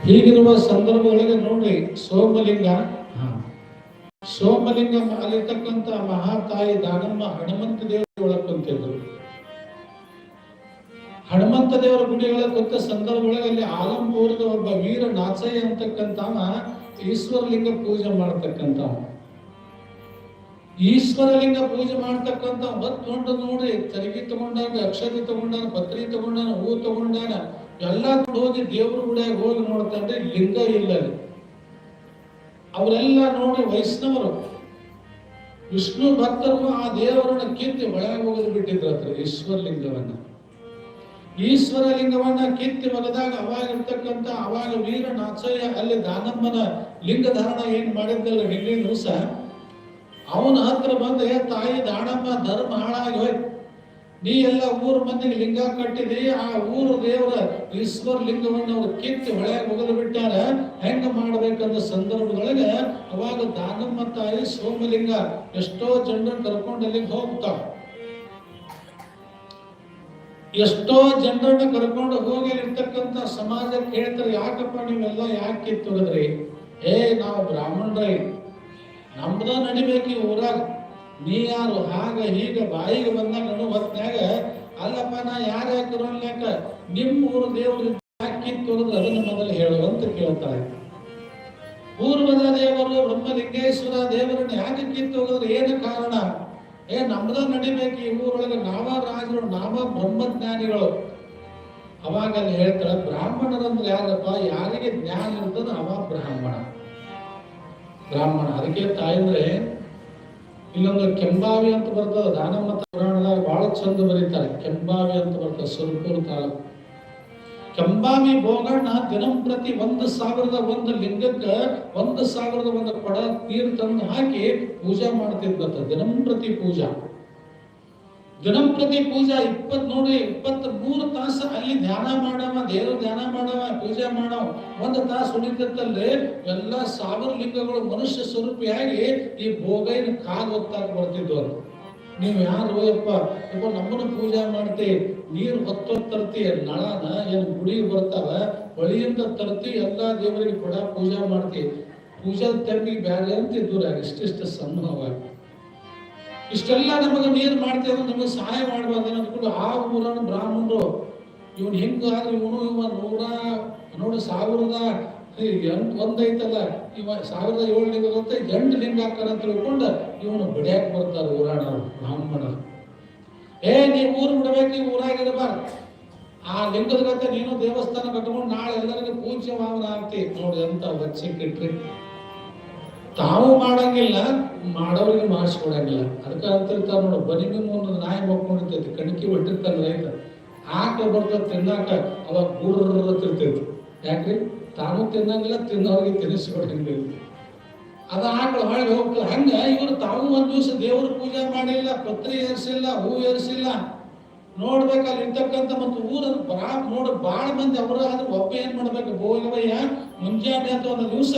ಹೀಗಿರುವ ಸಂದರ್ಭಗಳಿಗೆ ನೋಡ್ರಿ ಸೋಮಲಿಂಗ. ಸೋಮಲಿಂಗ ಅಲ್ಲಿರ್ತಕ್ಕಂಥ ಮಹಾತಾಯಿ ದಾನಮ್ಮ ಹನುಮಂತ ದೇವರ ಒಳಗೆ ಕುಂತಿದ್ರು ಹನುಮಂತ ದೇವರ ಗುಡಿಗಳ ಕುಂತ ಸಂದರ್ಭಗಳಲ್ಲಿ ಅಲ್ಲಿ ಆಲಂಪುರದ ಒಬ್ಬ ವೀರ ನಾಚಯ್ಯ ಅಂತಕ್ಕಂತ ಈಶ್ವರಲಿಂಗ ಪೂಜೆ ಮಾಡ್ತಕ್ಕಂಥ ಈಶ್ವರಲಿಂಗ ಪೂಜೆ ಮಾಡ್ತಕ್ಕಂಥ ಹೊತ್ತು ಹೊಂಟು ನೋಡಿ ಚರಗಿ ತಗೊಂಡಾಗ ಅಕ್ಷತೆ ತಗೊಂಡಾನ ಪತ್ರಿ ತಗೊಂಡಾನ ಹೂ ತಗೊಂಡಾನ ಎಲ್ಲ ಹೋಗಿ ದೇವ್ರ ಗುಡಿಯಾಗ ಹೋಗಿ ನೋಡ್ತಂದ್ರೆ ಲಿಂಗ ಇಲ್ಲ ಅವರೆಲ್ಲ ನೋಡಿ ವೈಷ್ಣವರು. ವಿಷ್ಣು ಭಕ್ತರು ಆ ದೇವರನ್ನ ಕಿತ್ತಿ ಒಳಗೆ ಹೋಗೋದು ಬಿಟ್ಟಿದ್ರು ಈಶ್ವರ ಲಿಂಗವನ್ನ. ಈಶ್ವರ ಲಿಂಗವನ್ನ ಕಿತ್ತಿ ಒಗದಾಗ ಅವಾಗ ಅವಾಗ ವೀರ ನಾಚಯ್ಯ ಅಲ್ಲಿ ದಾನಮ್ಮನ ಲಿಂಗ ಧಾರಣ ಏನ್ ಮಾಡಿದ್ದಲ್ಲ ಹಿಂದಿನ ದಿವಸ? ಅವನ ಹತ್ರ ಬಂದು, "ಏ ತಾಯಿ, ದಾನಮ್ಮ, ಧರ್ಮ ಹಾಳಾಗಿ ಹೋಯ್ತು. ನೀ ಎಲ್ಲ ಊರ ಮಂದಿಗೆ ಲಿಂಗ ಕಟ್ಟಿದಿ ಆ ಊರು ದೇವರ ಈಶ್ವರ ಲಿಂಗವನ್ನು ಅವ್ರು ಕಿತ್ತು ಹೊಳೆಯಾಗ ಒಗದು ಬಿಟ್ಟಾರ, ಹೆಂಗ ಮಾಡ್ಬೇಕಂದ ಸಂದರ್ಭದೊಳಗೆ ಅವಾಗ ದಾನಮ್ಮ ತಾಯಿ ಸೋಮಲಿಂಗ ಎಷ್ಟೋ ಜನರ ಕರ್ಕೊಂಡು ಅಲ್ಲಿಗೆ ಹೋಗ್ತಾವ ಎಷ್ಟೋ ಜನರನ್ನ ಕರ್ಕೊಂಡು ಹೋಗಿ ಇರ್ತಕ್ಕಂಥ ಸಮಾಜಕ್ಕೆ ಹೇಳ್ತಾರೆ ಯಾಕಪ್ಪ ನೀವೆಲ್ಲ ಯಾಕೆ ಕಿತ್ತೊಗದ್ರಿ ಏ, ನಾವು ಬ್ರಾಹ್ಮಣರೈ, ನಮ್ದ ನಡಿಬೇಕು ಈ ಊರಾಗ. ನೀ ಯಾರು ಹಾಗ ಹೀಗ ಬಾಯಿಗೆ ಬಂದಾಗ ನಾನು ಹೊತ್ನ್ಯಾಗ, ಅಲ್ಲಪ್ಪ, ನಾ ಯಾರ ಯಾಕ ನಿಮ್ಮ ಊರು ದೇವರು ಯಾಕೆ ಕಿತ್ತೊಗದ್ರೆ ಅದನ್ನ ಮೊದಲು ಹೇಳು ಅಂತ ಕೇಳ್ತಾರೆ. ಪೂರ್ವದ ದೇವರು, ಬ್ರಹ್ಮಲಿಂಗೇಶ್ವರ ದೇವರನ್ನ ಯಾಕೆ ಕಿತ್ತೋಗಿದ್ರೆ? ಏನು ಕಾರಣ? ಏ, ನಮ್ದ ನಡಿಬೇಕು ಈ ಊರೊಳಗೆ. ನಾವ ರಾಜರು, ನಾವ ಬ್ರಹ್ಮಜ್ಞಾನಿಗಳು. ಅವಾಗ ಅಲ್ಲಿ ಹೇಳ್ತಾರೆ ಬ್ರಾಹ್ಮಣರಂದ್ರೆ ಯಾರಪ್ಪ? ಯಾರಿಗೆ ಜ್ಞಾನ ಇರ್ತದ ಅವ ಬ್ರಾಹ್ಮಣ. ಬ್ರಾಹ್ಮಣ, ಅದಕ್ಕೆ ತಾಯಂದ್ರೆ ಇಲ್ಲೊಂದು ಕೆಂಬಾವಿ ಅಂತ ಬರ್ತದ ದಾನಮ್ಮ ಪುರಾಣದಾಗ ಬಹಳ ಚಂದ ಬರೀತಾರೆ. ಕೆಂಬಾವಿ ಅಂತ ಬರ್ತದೆ ಸುರ್ಪುರ್ ತಾಲೂಕು ಕೆಂಬಾವಿ ಬೋಗಣ್ಣ ದಿನಂಪ್ರತಿ ಒಂದು ಸಾವಿರದ ಒಂದು ಲಿಂಗಕ್ಕ ಒಂದು ಸಾವಿರದ ಒಂದು ಕೊಡ ನೀರು ತಂದು ಹಾಕಿ ಪೂಜಾ ಮಾಡ್ತಿದ್ದಂತ ದಿನಂಪ್ರತಿ ಪೂಜಾ. ದಿನಂಪ್ರತಿ ಪೂಜಾ ಇಪ್ಪತ್ ನೋಡ್ರಿ ಇಪ್ಪತ್ ಮೂರು ತಾಸು ಅಲ್ಲಿ ಧ್ಯಾನ ಮಾಡವ, ದೇವ್ರ ಧ್ಯಾನ ಮಾಡವ, ಪೂಜೆ ಮಾಡವ. ಒಂದು ತಾಸು ಉಳಿತತ್ತಲ್ಲಿ ಎಲ್ಲ ಸಾವಿರ ಲಿಂಗಗಳು ಮನುಷ್ಯ ಸ್ವರೂಪಿಯಾಗಿ ಈ ಭೋಗೈನ ಕಾಲು ಹೋಗ್ತಾ ಬರ್ತಿದ್ವರು ನೀವು ಯಾರು ಯಪ್ಪ? ಯಪ್ಪ, ನಮ್ಮನ್ನು ಪೂಜೆ ಮಾಡ್ತಿ, ನೀರು ಹೊತ್ತು ತರ್ತಿ ನಳನ ಏನ್ ಗುಡಿ ಬರ್ತಾವ ಹೊಳಿಯಿಂದ ತರ್ತಿ, ಎಲ್ಲಾ ದೇವರಿಗೆ ಕೊಡ ಪೂಜೆ ಮಾಡ್ತಿ. ಪೂಜಾ ತಂಗಿ ಬ್ಯಾರೆ ಅಂತ ಇದ್ದೂರ ಇಷ್ಟಿಷ್ಟು ಸಣ್ಣವಾಗಿ ಇಷ್ಟೆಲ್ಲ ನಮಗೆ ನೀರು ಮಾಡ್ತೇವೆ ನಮಗೆ ಸಹಾಯ ಮಾಡಬಾರ್ದು ಅಂದ್ಕೊಂಡು ಆ ಊರನ್ನು ಬ್ರಾಹ್ಮಣರು. ಇವನು ಹಿಂಗಾದ್ರೆ ಇವನು ಇವ ನೂರ, ನೋಡು ಸಾವಿರದ ಒಂದೈತಲ್ಲ, ಇವ ಸಾವಿರದ ಏಳು ಲಿಂಗ ಅಂತ ಎಂಟು ಲಿಂಗ ಅಂತ ತಿಳ್ಕೊಂಡು ಇವನು ಬಿಡ್ಯಾಕ ಬರ್ತಾರೆ ಊರಾಣರು ಬ್ರಾಹ್ಮಣರು. ಏ, ನೀ ಊರು ಬಿಡ್ಬೇಕು, ಈ ಊರಾಗಿರಬಾರ್ದು. ಆ ಲಿಂಗದ ನೀನು ದೇವಸ್ಥಾನ ಕಟ್ಕೊಂಡು ನಾಳೆ ಎಲ್ಲರಿಗೂ ಪೂಜೆ ಮಾವನ ಆಗ್ತಿ ನೋಡಿ ಅಂತ ಬಚ್ಚಿಟ್ಟಿಟ್ರಿ ತಾವು ಮಾಡಂಗಿಲ್ಲ, ಮಾಡೋರಿಗೆ ಮಾಡಿಸ್ಕೊಡಂಗಿಲ್ಲ ಅದಕ್ಕೆ ಅಂತಿರ್ತಾರ ನೋಡು ಬನಿಗೆ ಒಂದು ನಾಯಿ ಮಕ್ಕೊಂಡಿರ್ತೈತಿ ಕಣಕಿ ಹೊಟ್ಟಿರ್ತಾರ ರೈತ ಆಕಳ ಬರ್ತ ತಿನ್ನಾಕ ಅವಾಗ ಗೂಡ್ರ ಯಾಕ್ರಿ ತಾನು ತಿನ್ನಂಗಿಲ್ಲ ತಿನ್ನೋರಿಗೆ ತಿನ್ನಿಸ್ಕೊಡಂಗಿಲ್ಲ ಅದ ಆಕಳು ಹಾಳೆ ಹೋಗ್ತದೆ ಹಂಗ ಇವರು ತಾವು ಒಂದು ದಿವಸ ದೇವ್ರ ಪೂಜೆ ಮಾಡಿಲ್ಲ ಪತ್ರಿ ಏರ್ಸಿಲ್ಲ ಹೂ ಏರ್ಸಿಲ್ಲ ನೋಡ್ಬೇಕು ಅಲ್ಲಿ ಇರ್ತಕ್ಕಂಥ ಮತ್ತು ಊರ ಬರಾ ನೋಡು ಭಾಳ ಮಂದಿ ಅವರ ಆದ್ರೆ ಒಬ್ಬ ಏನ್ ಮಾಡ್ಬೇಕು ಭೋಗವಯ್ಯ ಮುಂಜಾನೆ ಅಂತ ಒಂದು ದಿವಸ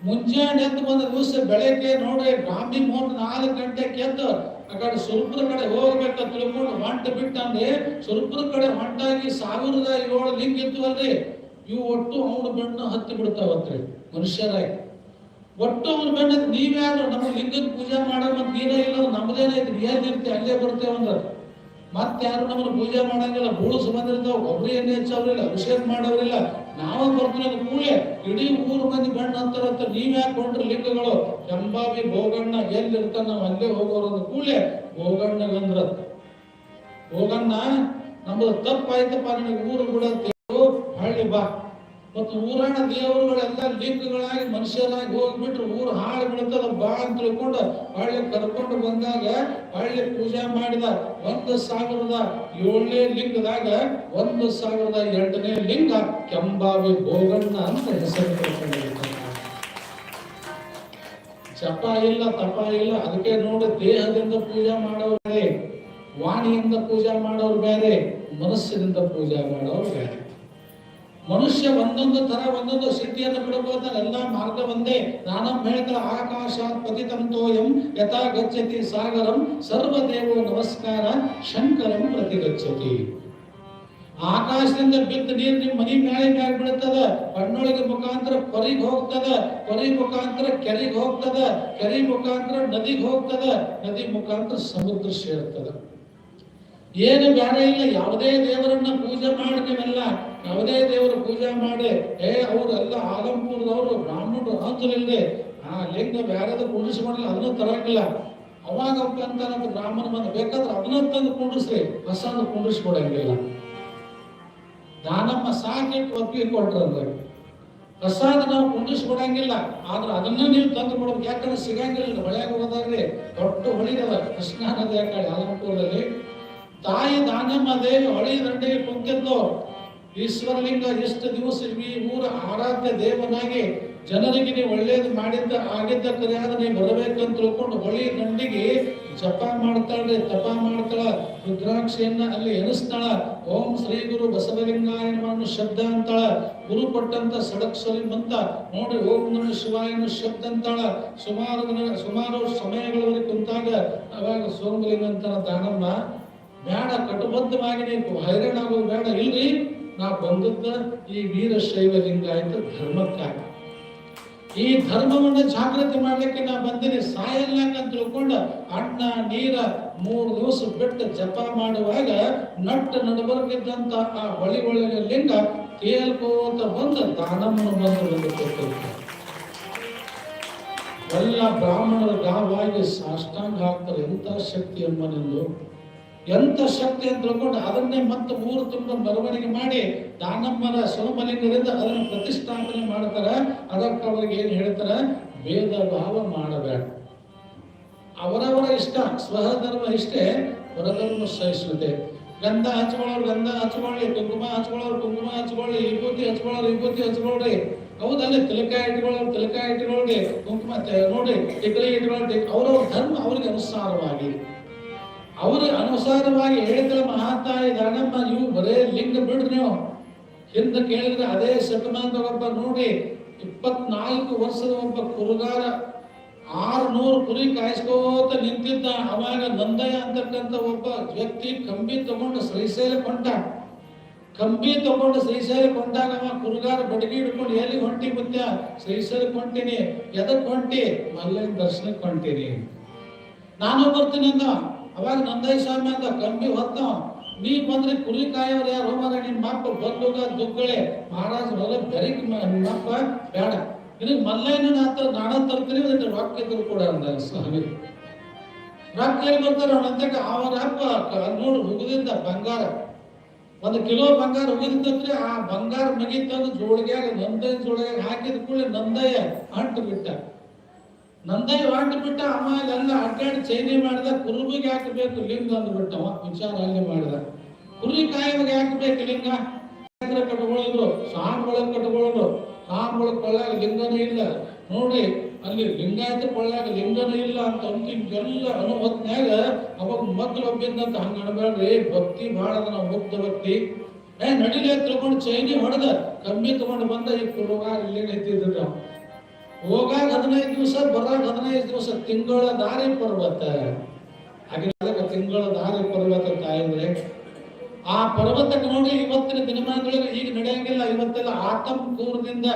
ಮುಂಜಾನೆ ಎದ್ದು ಬಂದ ದಿವಸ ಬೆಳಗ್ಗೆ ನೋಡಿ ಬ್ರಾಹ್ಮಿ ಮುಹೂರ್ತ ನಾಲ್ಕು ಗಂಟೆಗೆ ಎದ್ದು ಆ ಕಡೆ ಸ್ವಲ್ಪದ ಕಡೆ ಹೋಗ್ಬೇಕಂತ ತಿಳ್ಕೊಂಡು ಹೊಂಟ ಬಿಟ್ಟಂದ್ರೆ ಸ್ವಲ್ಪದ ಕಡೆ ಹೊಂಟಾಗಿ ಸಾವಿರದ ಏಳು ಲಿಂಗ ಇತ್ತು ಅಲ್ರಿ ಇವು ಒಟ್ಟು ಅವನ ಬೆಣ್ಣು ಹತ್ತಿ ಬಿಡ್ತಾವತ್ರಿ ಮನುಷ್ಯರಾಗಿ. ಒಟ್ಟು ಅವ್ರ ನೀವೇ ನೀವ್ಯಾರು ನಮ್ಮ ಲಿಂಗದ ಪೂಜೆ ಮಾಡೋ ಮತ್ತೆ ಇಲ್ಲ ನಮ್ದೇನೈತಿ ಏನಿರ್ತಿ ಅಲ್ಲೇ ಬರ್ತೇವೆ ಅಂದ್ರೆ. ಮತ್ತೆ ಯಾರು ನಮ್ಮನ್ನು ಪೂಜೆ ಮಾಡಂಗಿಲ್ಲ ಬೂಳು ಒಬ್ರು ಎಣ್ಣೆ ಹಚ್ಚವ್ರಿಲ್ಲ ಅಭಿಷೇಕ ಮಾಡೋರಿಲ್ಲ ನಾವೇ ಬರ್ತೀವಿ ಅದು ಕೂಳೆ ಇಡೀ ಮೂರು ಮಂದಿ ಗಂಡ ಅಂತಾರಂತ ನೀವ್ ಯಾಕೆ ಲಿಂಗಗಳು? ಕೆಂಬಾವಿ, ಬೋಗಣ್ಣ ಎಲ್ಲಿರ್ತಾನ ನಾವು ಅಲ್ಲೇ ಹೋಗೋರು ಭೋಗಣ್ಣ ಬೋಗಣ್ಣಗಂದ್ರ. ಹೋಗಣ್ಣ ನಮ್ದು ತಪ್ಪಾಯ್ತಪ್ಪ ನಿನಗೆ ಊರು ಬಿಡ ಹಳ್ಳಿ ಬಾ. ಮತ್ತು ಊರಣ ದೇವರುಗಳೆಲ್ಲ ಲಿಂಗಗಳಾಗಿ ಮನುಷ್ಯರಾಗಿ ಹೋಗ್ಬಿಟ್ರು, ಊರು ಹಾಳು ಬೀಳ್ತದ ಬಾ ಅಂತ ತಿಳ್ಕೊಂಡು ಹಳ್ಳಿ ಕರ್ಕೊಂಡು ಬಂದಾಗ ಹಳ್ಳಿ ಪೂಜೆ ಮಾಡಿದ ಒಂದು ಸಾವಿರದ ಏಳನೇ ಲಿಂಗದಾಗ ಒಂದು ಸಾವಿರದ ಎರಡನೇ ಲಿಂಗ ಕೆಂಬಾವಿ ಭೋಗಣ್ಣ ಅಂತ ಹೆಸರು. ಜಪ ಇಲ್ಲ, ತಪ ಇಲ್ಲ, ಅದಕ್ಕೆ ನೋಡಿ ದೇಹದಿಂದ ಪೂಜೆ ಮಾಡೋರು ಬೇರೆ, ವಾಣಿಯಿಂದ ಪೂಜೆ ಮಾಡೋರು ಬೇರೆ, ಮನಸ್ಸಿನಿಂದ ಪೂಜೆ ಮಾಡೋರು ಬೇರೆ ಮನುಷ್ಯ ಒಂದೊಂದು ತರ ಒಂದೊಂದು ಸಿದ್ಧಿಯನ್ನು ಬಿಡಬಹುದ ಎಲ್ಲ ಮಾರ್ಗ ಒಂದೇ. ನಾನಮ್ಮ ಹೇಳ್ತಾರೆ ಆಕಾಶಾತ್ ಪತಿತಂತೋಯಂ ಯಥಾ ಗಚ್ಚತಿ ಸಾಗರಂ ಸರ್ವದೇವೋ ನಮಸ್ಕಾರ ಶಂಕರಂ ಪ್ರತಿಗಚ್ಚತಿ. ಆಕಾಶದಿಂದ ಬಿದ್ದ ನೀರು ನಿಮ್ಮ ಮನಿ ಮೇಲೆ ಮ್ಯಾಗ ಬೀಳ್ತದ, ಕಣ್ಣೊಳಗೆ ಮುಖಾಂತರ ಕೊರಿಗ್ ಹೋಗ್ತದ ಕೊರಿ ಮುಖಾಂತರ ಕೆರೆಗೆ ಹೋಗ್ತದ ಕೆರೆ ಮುಖಾಂತರ ನದಿಗೆ ಹೋಗ್ತದ, ನದಿ ಮುಖಾಂತರ ಸಮುದ್ರ ಸೇರ್ತದ. ಏನು ಬೇರೆ ಇಲ್ಲ, ಯಾವುದೇ ದೇವರನ್ನ ಪೂಜೆ ಮಾಡಿ, ಏ ಅವರೆಲ್ಲ ಆಲಂಪುರದವರು ಬ್ರಾಹ್ಮಣರು ಅಂತಿಲ್ಲದೆ ಆ ಲಿಂಗ ಬೇರೆದ ಕುಂಡಿಸಿ ಮಾಡಲ್ಲ ಅದನ್ನು ತರಕಿಲ್ಲ ಅವಾಗ ಅಂತ ಬ್ರಾಹ್ಮಣ ಬಂದು, ಬೇಕಾದ್ರೆ ಅದನ್ನ ತಂದು ಕೂಡಿಸ್ರಿ ಹೊಸದು ಕೂಡಿಸ್ಕೊಡಂಗಿಲ್ಲ ದಾನಮ್ಮ ಸಾಕಿಟ್ಟು ಒಪ್ಪಿಗೆ ಕೊಟ್ರಂದ್ರೆ ಪ್ರಸಾದ ನಾವು ಕುಂಡಿಸ್ಕೊಡಂಗಿಲ್ಲ ಆದ್ರೆ ಅದನ್ನ ನೀವು ತಂದು ಕೊಡ್ಬೇಕು. ಯಾಕಂದ್ರೆ ಸಿಗಂಗಿಲ್ಲ ಹೊಳೆಯಾಗ ಹೋದಾಗ್ರಿ ದೊಡ್ಡ ಹೊಳಿದವ ಕೃಷ್ಣ ನದಿ ಆ ಕಡೆ, ಆಲಂಪುರದಲ್ಲಿ. ತಾಯಿ ದಾನಮ್ಮ ದೇವಿ ಹೊಳಿ ದಂಡೆಗೆ ಕುಂತಿದ್ದು ಈಶ್ವರಲಿಂಗ ಎಷ್ಟು ದಿವಸ ಈ ಊರ ಆರಾಧ್ಯ ದೇವನಾಗಿ ಜನರಿಗೆ ನೀವು ಒಳ್ಳೇದು ಮಾಡಿದ್ದ, ಆಗಿದ್ದ ಕರೆಯಾದ ನೀವು ಬರಬೇಕಂತ ತಿಳ್ಕೊಂಡು ಹೊಳಿ ನಂಡಿಗೆ ಜಪ ಮಾಡ್ತಾಳೆ, ತಪ ಮಾಡ್ತಾಳ, ರುದ್ರಾಕ್ಷಿಯನ್ನ ಅಲ್ಲಿ ಎನಿಸ್ತಾಳ. ಓಂ ಶ್ರೀ ಗುರು ಬಸವಲಿಂಗಾಯನ ಶಬ್ದ ಅಂತಾಳ. ಗುರು ಕೊಟ್ಟಂತ ಸಡಕ್ಷರಿ ಬಂತ. ನೋಡಿ, ಓಂ ನಮ ಶಿವಾಯನ ಶಬ್ದ ಅಂತಾಳ. ಸುಮಾರು ಸುಮಾರು ಸಮಯಗಳವರೆಗೆ ಕುಂತಾಗ ಅವಾಗ ಸೋಮಲಿಂಗ ಅಂತ ದಾನಮ್ಮ ಬೇಡ ಕಟುಬದ್ಧವಾಗಿ ನೀವು ಹೈರಾಣ ಆಗೋದು ಬೇಡ. ಇಲ್ರಿ ನಾ ಬಂದದ್ದ ಈ ವೀರಶೈವ ಲಿಂಗಾಯತ ಧರ್ಮಕ್ಕಾಗಿ ಈ ಧರ್ಮವನ್ನು ಜಾಗೃತಿ ಮಾಡ್ಲಿಕ್ಕೆ ನಾ ಬಂದಿನಿ ಸಾಯಲ್ಲ ಅಂತ ತಿಳ್ಕೊಂಡು ಅಣ್ಣ ನೀರ ಮೂರು ದಿವಸ ಬಿಟ್ಟು ಜಪ ಮಾಡುವಾಗ ನಟ್ಟ ನಡಬರ್ಗಿದ್ದಂತ ಆ ಹೊಳಿ ಒಳಗೆ ಲಿಂಗ ತೇಲ್ಕೋತ ಬಂದು ದಾನಮ್ಮನ ಬಂದು ಬಂದು ಎಲ್ಲ ಬ್ರಾಹ್ಮಣರ ಗಾವಾಗಿ ಸಾಷ್ಟಾಂಗ ಹಾಕ್ತಾರೆ ಎಂತ ಶಕ್ತಿ ಅಮ್ಮನೆಂದು. ಎಂತ ಶಕ್ತಿ ಅಂತ ತಿಳ್ಕೊಂಡು ಅದನ್ನೇ ಮತ್ತೆ ಮೂರು ತುಂಬ ಬರವಣಿಗೆ ಮಾಡಿ ದಾನಮ್ಮನ ಸೋಮಲಿಂಗರಿಂದ ಅದನ್ನು ಪ್ರತಿಷ್ಠಾಪನೆ ಮಾಡ್ತಾರೆ. ಅದಕ್ಕೆ ಅವ್ರಿಗೆ ಏನು ಹೇಳ್ತಾರೆ? ಭೇದ ಭಾವ ಮಾಡಬೇಡ. ಅವರವರ ಇಷ್ಟ ಸ್ವಧರ್ಮ ಇಷ್ಟೇ ಹೊರಧರ್ಮ ಸಹಿಷ್ಣುತೆ ಗಂಧ ಹಚ್ಕೊಳ್ಳೋರು ಗಂಧ ಹಚ್ಕೊಳ್ಳಿ, ಕುಂಕುಮ ಹಚ್ಕೊಳ್ಳೋರು ಕುಂಕುಮ ಹಚ್ಕೊಳ್ಳಿ, ವಿಭೂತಿ ಹಚ್ಕೊಳ್ಳೋರು ವಿಭೂತಿ ಹಚ್ಕೊಳ್ರಿ ಹೌದಲ್ಲಿ? ತಿಲಕ ಇಟ್ಕೊಳ್ಳೋರು ತಿಲಕ ಇಟ್ಕೊಳ್ಳಿ, ಕುಂಕುಮ ನೋಡಿ ಟಿಕಲಿ ಇಟ್ಕೊಳ್ಳಿ ಅವರವ್ರ ಧರ್ಮ ಅವ್ರಿಗೆ ಅನುಸಾರವಾಗಿ. ಅವರ ಅನುಸಾರವಾಗಿ ಹೇಳಿದ್ರೆ ಮಹಾತಾಯಿ ದಾನಮ್ಮ ನೀವು ಬರೇ ಲಿಂಗ ಬಿಡ್ರಿ ನೀವು ಹಿಂದೆ ಕೇಳಿದ್ರೆ ಅದೇ ಶತಮಾನದ ಒಬ್ಬ ನೋಡಿ, ಇಪ್ಪತ್ನಾಲ್ಕು ವರ್ಷದ ಒಬ್ಬ ಕುರುಗಾರ, ಆರ್ನೂರು ಕುರಿ ಕಾಯಿಸ್ಕೋತ ನಿಂತಿದ್ದ, ಅವಾಗ ನಂದಯ್ಯ ಅಂತಕ್ಕಂಥ ಒಬ್ಬ ವ್ಯಕ್ತಿ ಕಂಬಿ ತಗೊಂಡು ಶ್ರೀಶೈಲ ಕೊಂಡ. ಕಂಬಿ ತಗೊಂಡು ಶ್ರೀಶೈಲ ಕೊಂಡಾಗ ಅವ ಕುರುಗಾರ ಬಡಗಿ ಹಿಡ್ಕೊಂಡು ಎಲ್ಲಿ ಹೊಂಟಿ ಮುತ್ಯ? ಶ್ರೀಶೈಲ ಕೊಂಟಿನಿ. ಎದಕ್ ಹೊಂಟಿ? ಮಲ್ಲಿನ ದರ್ಶನಕ್ಕೆ ಹೊಂಟೀನಿ. ನಾನು ಬರ್ತೀನಿ ಅಂದ ಅವಾಗ ನಂದಯ್ಯ ಸ್ವಾಮಿ ಅಂತ ಕಂಬಿ ಹೊತ್ತ ನೀ ಬಂದ್ರೆ ಕುರಿ ಕಾಯೋರು ಯಾರು? ಹೋಮಾರ ನಿನ್ ಅಪ್ಪ ಬಲ್ಲುಗ ದುಗ್ಗಳೆ. ಮಹಾರಾಜ ಹೊಲ ಬೆರಗಿ ನಿಮ್ಮಪ್ಪ ಬೇಡ. ನಿನಗೆ ಮಲ್ಲಯ್ಯನ ಹತ್ರ ನಾಡ ತರ್ತೀನಿ ಅಂದ್ರೆ ರೊಕ್ಕ ಇದ್ರು ಕೂಡ ಅಂದ ಸ್ವಾಮಿ. ರೊಕ್ಕ ಎಲ್ಲಿ ಬರ್ತಾರೆ ಅವನಂತಕ ಅವನ ಅಪ್ಪ ನೋಡು ಹುಗುದಿಂದ ಬಂಗಾರ. ಒಂದು ಕಿಲೋ ಬಂಗಾರ ಹುಗಿದಿತ್ತಂದ್ರೆ ಆ ಬಂಗಾರ ಮಗಿ ಜೋಳಿಗೆ ನಂದಯ್ಯ ಜೋಳಿಗೆ ಹಾಕಿದ ಕೂಡ ನಂದಯ್ಯ ಅಂಟು ಬಿಟ್ಟ. ನಂದಯ್ಯ ಹೊರಟು ಬಿಟ್ಟ ಅಮ್ಮ ಎಲ್ಲ ಅಡ್ಡಾಡಿ ಚೈನಿ ಮಾಡಿದ, ಕುರುಬಿಗೆ ಹಾಕಬೇಕು ಲಿಂಗ ಅಂದ್ಬಿಟ್ಟವ ವಿಚಾರ ಅಲ್ಲಿ ಮಾಡಿದ. ಕುರಿ ಕಾಯಿಗೆ ಹಾಕಬೇಕು ಲಿಂಗ. ಕಟ್ಕೊಳ್ಳೋದು ಕಟ್ಕೊಳ್ಳೋದು ಸಾಂಬಳ ಕಟ್ಕೊಳ್ಳೋದು ಸಾಂಬಳ ಕೊಳ್ಳಾಗ ಲಿಂಗನೇ ಇಲ್ಲ. ನೋಡಿ, ಅಲ್ಲಿ ಲಿಂಗಾಯತ ಕೊಳ್ಳಾಗ ಲಿಂಗನೇ ಇಲ್ಲ ಅಂತ ಅಂತಿಗೆಲ್ಲ ಅನುಭವತ್ನ್ಯಾಗ ಅವಾಗ ಮೊದ್ಲು ಒಬ್ಬಿದ್ದಂತ ಹಂಗ ಅನ್ಬೇಡ್ರಿ ಭಕ್ತಿ ಮಾಡದ ನಾವು ಮುಗ್ಧ ಭಕ್ತಿ. ಏ ನಡಿಲೆ ತಗೊಂಡು ಚೈನಿ ಹೊಡೆದ, ಕಮ್ಮಿ ತಗೊಂಡು ಬಂದ, ಈ ಕುರುಗಾರ ಇಲ್ಲಿ ನಿಂತಿದ್ರು ಹೋಗಾಗ ಹದಿನೈದು ದಿವಸ ಬರಾಗ ಹದಿನೈದು ದಿವಸ, ತಿಂಗಳ ದಾರಿ ಪರ್ವತ. ಹಾಗೆ ತಿಂಗಳ ದಾರಿ ಪರ್ವತ ತಾಯಂದ್ರೆ, ಆ ಪರ್ವತಕ್ಕೆ ನೋಡಿ ಇವತ್ತಿನ ದಿನಮಾನಗಳಿಗೆ ಈಗ ನಡೆಯಂಗಿಲ್ಲ. ಇವತ್ತೆಲ್ಲ ಆತಂಕೂರದಿಂದ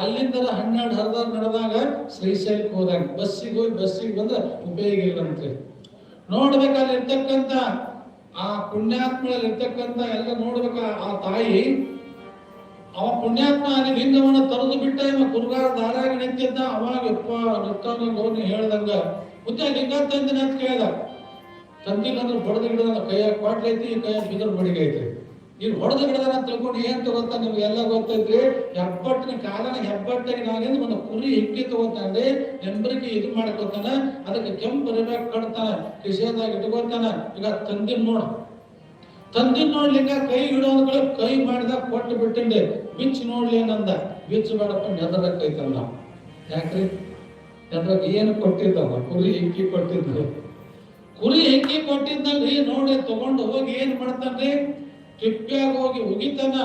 ಅಲ್ಲಿಂದ ಹನ್ನೆರಡು ಹರಿದಾಗ ನಡೆದಾಗ ಶ್ರೀಶೈಲಕ್ಕೆ ಹೋದಾಗ ಬಸ್ಸಿಗೆ ಹೋಗಿ ಬಸ್ಸಿಗೆ ಬಂದ ಉಪಯೋಗ ಇಲ್ಲಂತೆ ನೋಡ್ಬೇಕು ಅಲ್ಲಿ ಇರ್ತಕ್ಕಂಥ ಆ ಪುಣ್ಯಾತ್ಮಗಳಲ್ಲಿ ಇರ್ತಕ್ಕಂಥ ಎಲ್ಲ ನೋಡ್ಬೇಕ, ಆ ತಾಯಿ ಅವ ಪುಣ್ಯಾತ್ಮ ಅಲ್ಲಿ ಲಿಂಗವನ್ನು ತರದು ಬಿಟ್ಟ ಇವ ಕುರುಗಾರ ದಾರಾಗಿ ನಿಂತಿದ್ದ ಅವಾಗ ಯಪ್ಪ ಹೇಳ್ದಂಗ ಮುದ್ದೆ ಲಿಂಗ ತಂದಿನ ಅಂತ ಕೇಳ್ದ? ತಂದಿಲ್ಲ ಅಂದ್ರೆ ಬಡದ ಗಿಡದ ಕೈಯಾಗ ಈ ಕೈಯಾಗ ಬಿದ್ರ ಬಡಿಗೆ ಐತಿ ನೀನು ಹೊಡೆದ ಗಿಡದ ತಿಳ್ಕೊಂಡು ಏನ್ ತಗೋತ ನಿಮ್ಗೆ ಎಲ್ಲ ಗೊತ್ತೈತ್ರಿ ಹೆಬ್ಬಟ್ಟಿನ ಕಾಲನ ಹೆಬ್ಬಟ್ಟಿಗೆ ನಾನಿಂದ ಒಂದು ಕುರಿ ಹಿಕ್ಕಿ ತಗೋತಾನೆ ನೆಂಬರಿಗೆ ಇದು ಮಾಡ್ಕೊತಾನ, ಅದಕ್ಕೆ ಕೆಂಪು ಬರಿಬೇಕು ಕಟ್ತಾನ, ಕಿಸೆದಾಗ ಇಟ್ಕೊತಾನ. ಈಗ ತಂದಿನ ನೋಡ. ತಂದಿನ ನೋಡ್ಲಿಂಗ ಕೈ ಇಡೋದ್ಗಳು ಕೈ ಮಾಡಿದಾಗ ಕೊಟ್ಟು ಬಿಟ್ಟಿಂಡೆ ಬಿಚ್ಚು ನೋಡ್ಲಿ ಏನಂದ ಬಿಚ್ಚು ಮಾಡಪ್ಪ ನೆದರಕ್ಕೈತಲ್ಲ ಯಾಕ್ರಿ? ನೆದ್ರಾಗ ಏನು ಕೊಟ್ಟಿದ್ದವ? ಕುರಿ ಹೆಂಕಿ ಕೊಟ್ಟಿದ್ದು. ಕುರಿ ಹೆಂಕಿ ಕೊಟ್ಟಿದ್ದಲ್ಲಿ ನೋಡಿ ತಗೊಂಡು ಹೋಗಿ ಏನ್ ಮಾಡ್ತಾನ್ರಿ? ತಿಪ್ಪ್ಯಾಗ ಹೋಗಿ ಉಗಿತಾನ.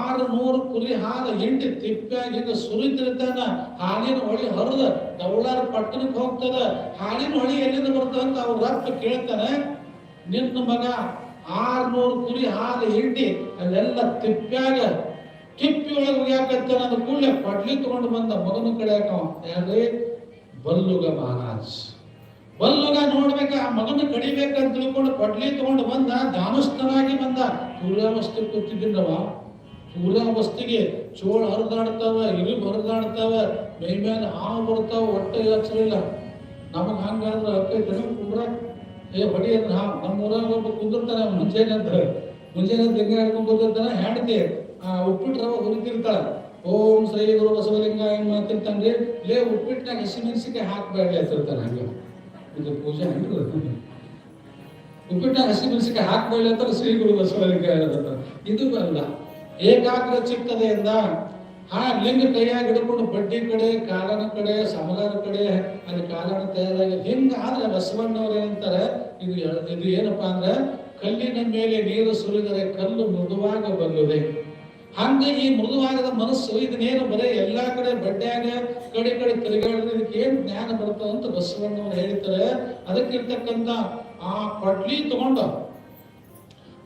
ಆರು ನೂರು ಕುರಿ ಹಾಲು ಹಿಂಡಿ ತಿಪ್ಪ್ಯಾಗ ಹಿಂಗ ಸುರಿತಿರ್ತಾನ. ಹಾಲಿನ ಹೊಳಿ ಹರಿದ ದೌಳಾರ ಪಟ್ಟಣಕ್ಕೆ ಹೋಗ್ತದ. ಹಾಲಿನ ಹೊಳಿ ಎಲ್ಲಿಂದ ಬರ್ತದ ಅಂತ ಅವ್ರ ರಪ್ಪ ಕೇಳ್ತಾನೆ? ನಿನ್ನ ಮಗ ಆರ್ನೂರು ಕುರಿ ಹಾಲು ಹಿಂಡಿ, ಅಲ್ಲೆಲ್ಲ ತಿಪ್ಪ್ಯಾಗ ಕಿಪ್ಪಿ ಒಳಗೆ ಹೋಗ್ಯಾಕತ್ತಾನ ನನ್ನ ಕೂಡಲೇ ಪಡ್ಲಿ ತಗೊಂಡು ಬಂದ ಮಗನ ಕಡೆ ಯಾರು ಬಲ್ಲುಗ ಮಹಾರಾಜ್. ಬಲ್ಲುಗ ನೋಡ್ಬೇಕ, ಆ ಮಗನ ಕಡಿಬೇಕಂತ ತಿಳ್ಕೊಂಡು ಪಡ್ಲಿ ತಗೊಂಡು ಬಂದ, ದಾನಸ್ಥನಾಗಿ ಬಂದ. ಸೂರ್ಯಾವಸ್ಥೆ ಕೂತಿದ್ದಿಲ್ಲವ. ಸೂರ್ಯಾವಸ್ಥೆಗೆ ಚೋಳ ಹರಿದಾಡ್ತಾವ ಇಲ್ಲಿ ಹರಿದಾಡ್ತಾವ, ಮೈ ಮೇಲೆ ಹಾವು ಬರ್ತಾವ ಹೊಟ್ಟೆ ಹಚ್ಚಲಿಲ್ಲ ನಮಗ್ ಹಂಗಾದ್ರೆ ಅಕ್ಕೈತೆ ಕುಂದ್ರ ಏ ಹೊಡಿ ಅಂದ್ರೆ ಹಾ, ನಮ್ಮ ಊರಾಗ ಒಬ್ಬ ಕುಂದಿರ್ತಾನೆ ಮುಂಜಾನೆ ಅಂತ ಮುಂಜಾನೆ ತೆಂಗ ಹಿಡ್ಕೊಂಡ್ ಕುಂದಿರ್ತಾನೆ, ಹೆಂಡತಿ, ಆ ಉಪ್ಪಿಟ್ಟು ರವ ಹುರಿತಿರ್ತಾಳ ಓಂ ಶ್ರೀ ಗುರು ಬಸವಲಿಂಗ ಏನ್ ಮಾಡ್ತಿರ್ತಾನ್ರಿ ಲೇ ಉಪ್ಪಿಟ್ಟಿನಾಗ ಹಸಿಮೆಣಸಿಕಾಯಿ ಹಾಕ್ಬೇಡಿ ಅಂತಿರ್ತಾನೆ ಹಂಗೆ. ಇದು ಪೂಜೆ ಉಪ್ಪಿಟ್ಟನ್ನಾಗ ಹಸಿ ಹಸಿಮೆಣಸಿಕಾಯಿ ಹಾಕ್ಬೇಡಿ ಅಂತ ಶ್ರೀ ಗುರು ಬಸವಲಿಂಗ ಇದು ಬರಲ್ಲ ಏಕಾಗ್ರ ಚಿತ್ತದೆಯಿಂದ ಆ ಲಿಂಗ ಕೈಯಾಗ ಹಿಡ್ಕೊಂಡು ಬಡ್ಡಿ ಕಡೆ, ಕಾಲನ ಕಡೆ ಸಮಗಾರ ಕಡೆ, ಅಲ್ಲಿ ಕಾಲನ ತಯಾರಾಗಿ ಹಿಂಗ ಆದ್ರೆ ಬಸವಣ್ಣವ್ರು ಏನಂತಾರೆ ಇದು ಇದು ಏನಪ್ಪಾ ಅಂದ್ರೆ ಕಲ್ಲಿನ ಮೇಲೆ ನೀರು ಸುರಿದರೆ ಕಲ್ಲು ಮೃದುವಾಗ ಬಂದದೆ ಹಂಗೆ ಈ ಮೃದುವಾಗದ ಮನಸ್ಸು, ಇದನ್ನೇನು ಬರೇ ಎಲ್ಲಾ ಕಡೆ ಬಡ್ಡ್ಯಾಗ ಕಡೆ ಕಡೆ ತಿರುಗಾಡಿದ್ರೆ ಇದಕ್ಕೆ ಏನು ಜ್ಞಾನ ಬರ್ತದೆ ಅಂತ ಬಸವಣ್ಣವ್ರು ಹೇಳ್ತಾರೆ. ಅದಕ್ಕಿರ್ತಕ್ಕಂಥ ಆ ಪಡ್ಲಿ ತಗೊಂಡ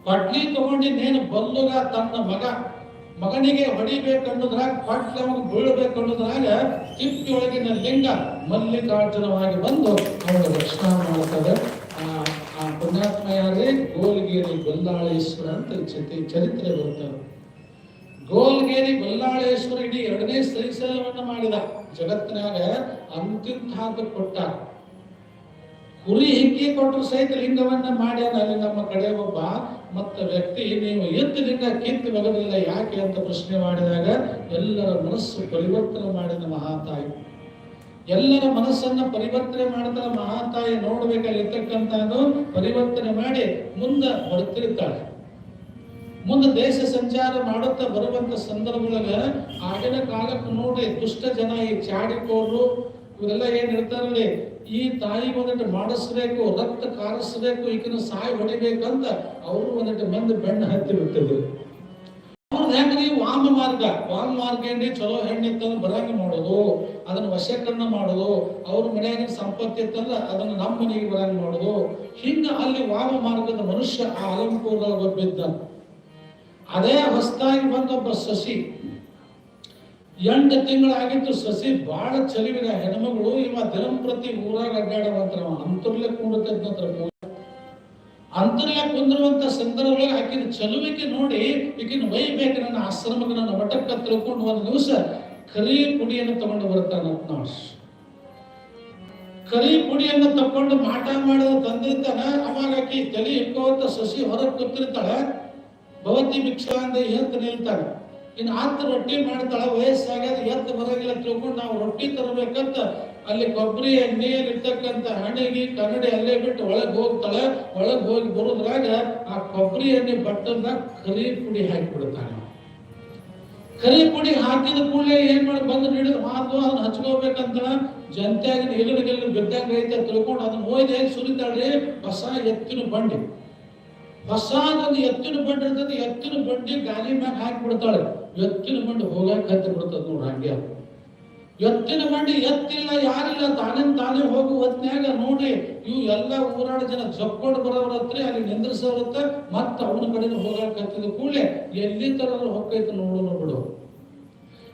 ಪಡ್ಲಿ ತಗೊಂಡಿದ್ದೇನು ಬಲ್ಲುಗ ತನ್ನ ಮಗ ಮಗನಿಗೆ ಹೊಡಿಬೇಕನ್ನೋದ್ರಾಗ ಪಟ್ಲವ್ ಬೀಳ್ಬೇಕನ್ನೋದ್ರಾಗ ತಿಪ್ಪಿ ಒಳಗಿನ ಲಿಂಗ ಮಲ್ಲಿಕಾರ್ಜುನವಾಗಿ ಬಂದು ಅವನು ರಕ್ಷಣಾ ಮಾಡುತ್ತದೆ. ಆ ಪುಣ್ಯಾತ್ಮ ಯಾರೇ ಗೋಲ್ಗೇರಿ ಗೊಲ್ಲಾಳೇಶ್ವರ ಅಂತ ಚಿತ್ರ ಚರಿತ್ರೆ ಬರುತ್ತೆ. ಗೋಲ್ಗೇರಿ ಬಲ್ಲಾಳೇಶ್ವರ ಇಡೀ ಎರಡನೇ ಶ್ರೀಶೈಲವನ್ನ ಮಾಡಿದ. ಜಗತ್ತಿನಾಗ ಅಂತಿಂತ ಕೊಟ್ಟ. ಕುರಿ ಹಿಂಗೆ ಕೊಟ್ಟರು ಸಹಿತ ಲಿಂಗವನ್ನ ಮಾಡ್ಯಾನ ಅಲ್ಲಿ ನಮ್ಮ ಕಡೆ ಒಬ್ಬ ಮತ್ತ ವ್ಯಕ್ತಿ, ನೀವು ಎದ್ದು ಲಿಂಗ ಕಿತ್ತು ಬಗದಿಲ್ಲ, ಯಾಕೆ ಅಂತ ಪ್ರಶ್ನೆ ಮಾಡಿದಾಗ ಎಲ್ಲರ ಮನಸ್ಸು ಪರಿವರ್ತನೆ ಮಾಡಿದ ಮಹಾತಾಯಿ. ಎಲ್ಲರ ಮನಸ್ಸನ್ನ ಪರಿವರ್ತನೆ ಮಾಡಿದ ಮಹಾತಾಯಿ ನೋಡ್ಬೇಕಲ್ಲಿ ಇರ್ತಕ್ಕಂಥದ್ದು ಪರಿವರ್ತನೆ ಮಾಡಿ ಮುಂದೆ ಹೊರತಿರ್ತಾಳೆ ಮುಂದೆ ದೇಶ ಸಂಚಾರ ಮಾಡುತ್ತಾ ಬರುವಂತ ಸಂದರ್ಭದೊಳಗ ಆಗಿನ ಕಾಲಕ್ಕೆ ನೋಡಿ ದುಷ್ಟ ಜನ ಈ ಚಾಡಿಕೋರು ಇವರೆಲ್ಲ ಏನ್ ಇರ್ತಾರಲ್ಲಿ ಈ ತಾಯಿ ಒಂದಟ್ಟು ಮಾಡಿಸ್ಬೇಕು, ರಕ್ತ ಕಾರಿಸ್ಬೇಕು, ಈಕಿನ ಸಾಯಿ ಹೊಡಿಬೇಕಂತ ಅವರು ಒಂದಟ್ಟು ಮಂದಿ ಬೆಣ್ಣ ಹತ್ತಿ ಬಿಟ್ಟಿದ್ರು. ಹೆಂಗ್ರಿ ವಾಮ ಮಾರ್ಗ? ವಾಮ ಮಾರ್ಗ ಏನ್ರಿ? ಚಲೋ ಹೆಣ್ಣಿತ್ತಂದ್ರೆ ಬರಂಗ ಮಾಡೋದು, ಅದನ್ನ ವಶಕರಣ ಮಾಡೋದು, ಅವ್ರ ಮನೆಯಾಗ ಸಂಪತ್ತಿ ಇತ್ತಂದ್ರೆ ಅದನ್ನ ನಮ್ಮ ಮನೆಗೆ ಬರಂಗ ಮಾಡೋದು. ಹಿಂಗ ಅಲ್ಲಿ ವಾಮ ಮಾರ್ಗದ ಮನುಷ್ಯ ಆ ಅಲಂಪುರದಾಗ ಒಬ್ಬಿದ್ದ. ಅದೇ ಹೊಸದಾಗಿ ಬಂದೊಬ್ಬ ಸಸಿ. ಎಂಟು ತಿಂಗಳಾಗಿತ್ತು ಸಸಿ ಬಹಳ ಚಲಿವಿನ ಹೆಣ್ಮಗಳು ಇವ ದಿನಂಪ್ರತಿ ಊರಾಗ ಅಡ್ಡಾಡವಂತರ ಅಂತರ್ಲೆ ಕುಂಡಿರ್ತಂತ್ರ ಅಂತರ್ಲೆ ಕುಂದಿರುವಂತ ಸಂದರ್ಭದಲ್ಲಿ ಆಕಿನ ಚಲುವಿಕೆ ನೋಡಿ ಈಕಿನ ಒಯ್ಬೇಕು ನನ್ನ ಆಶ್ರಮಕ್ಕೆ ನನ್ನ ಮಠಕ್ಕೆ ತಿಳ್ಕೊಂಡು ಒಂದು ದಿವಸ ಕರಿ ಪುಡಿಯನ್ನು ತಗೊಂಡು ಬರ್ತಾನೆ ನಾವು. ಕರಿ ಪುಡಿಯನ್ನು ತಕೊಂಡು ಮಾಟ ಮಾಡಿದ ತಂದಿರ್ತಾನ ಅವಾಗ ಆಕಿ ತಲೆ ಇಟ್ಕೋತ ಸಸಿ ಹೊರಗೆ ಕೂತಿರ್ತಾಳೆ. ಭವತಿ ಭಿಕ್ಷಾ ಅಂತ ನಿಲ್ತಾಳೆ. ಇನ್ನು ಆತ ರೊಟ್ಟಿ ಮಾಡ್ತಾಳ ವಯಸ್ಸಾಗ್ಯದ ಎತ್ತ ಬರೋಗಿಲ್ಲ ತಿಳ್ಕೊಂಡು ನಾವು ರೊಟ್ಟಿ ತರಬೇಕಂತ ಅಲ್ಲಿ ಕೊಬ್ಬರಿ ಎಣ್ಣೆಯಲ್ಲಿ ಇರ್ತಕ್ಕಂಥ ಹಣಗಿ, ಕನ್ನಡಿ ಅಲ್ಲೇ ಬಿಟ್ಟು ಒಳಗೆ ಹೋಗ್ತಾಳೆ. ಒಳಗೆ ಹೋಗಿ ಬರೋದ್ರಾಗ ಆ ಕೊಬ್ಬರಿ ಎಣ್ಣೆ ಬಟ್ಟನ್ನ ಕರಿ ಪುಡಿ ಹಾಕಿಬಿಡ್ತಾಳೆ ಕರಿ ಪುಡಿ ಹಾಕಿದ ಕೂಡಲೇ ಏನ್ ಮಾಡಿ, ಬಂದು ನೀಡಿದ್ರು ಮಾತು ಅದನ್ನ ಹಚ್ಕೋಬೇಕಂತ ಜನತೆ ಆಗಿನ ಬಿದ್ದಂಗ ಐತೆ ತಿಳ್ಕೊಂಡು ಅದನ್ನ ಹೋಯ್ದು ಹೇಗೆ ಸುರಿತಾಳ್ರಿ ಹೊಸ ಎತ್ತಿನ ಬಂಡಿ. ಹೊಸದೊಂದು ಎತ್ತಿನ ಬಂಡಿ ಇರ್ತದೆ, ಎತ್ತಿನ ಬಂಡಿ ಗಾಲಿ ಮ್ಯಾಗ ಹಾಕಿ ಬಿಡ್ತಾಳೆ. ಎತ್ತಿನ ಬಂಡಿ ಹೋಗಕ್ಕೆ ಹತ್ತಿ ಬಿಡ್ತದ ನೋಡ್ರಿ ಹಂಗೆ. ಎತ್ತಿನ ಬಂಡಿ ಎತ್ತಿಲ್ಲ, ಯಾರಿಲ್ಲ, ತಾನೇ ತಾನೇ ಹೋಗು ಹೊತ್ನ್ಯಾಗ ನೋಡಿ, ಇವು ಎಲ್ಲ ಊರಾಡ ಜನ ಜಪ್ಕೊಂಡು ಹತ್ರ, ಅಲ್ಲಿ ನಿಂದ್ರಿಸೋರತ್ತ ಮತ್ತೆ ಅವನ ಕಡೆಯಿಂದ ಹೋಗಕ್ಕೆ ಹತ್ತಿದ ಕೂಡಲೇ ಎಲ್ಲಿ ತರ ಹೊಕ್ಕೈತೆ ನೋಡೋಣ ಬಿಡು.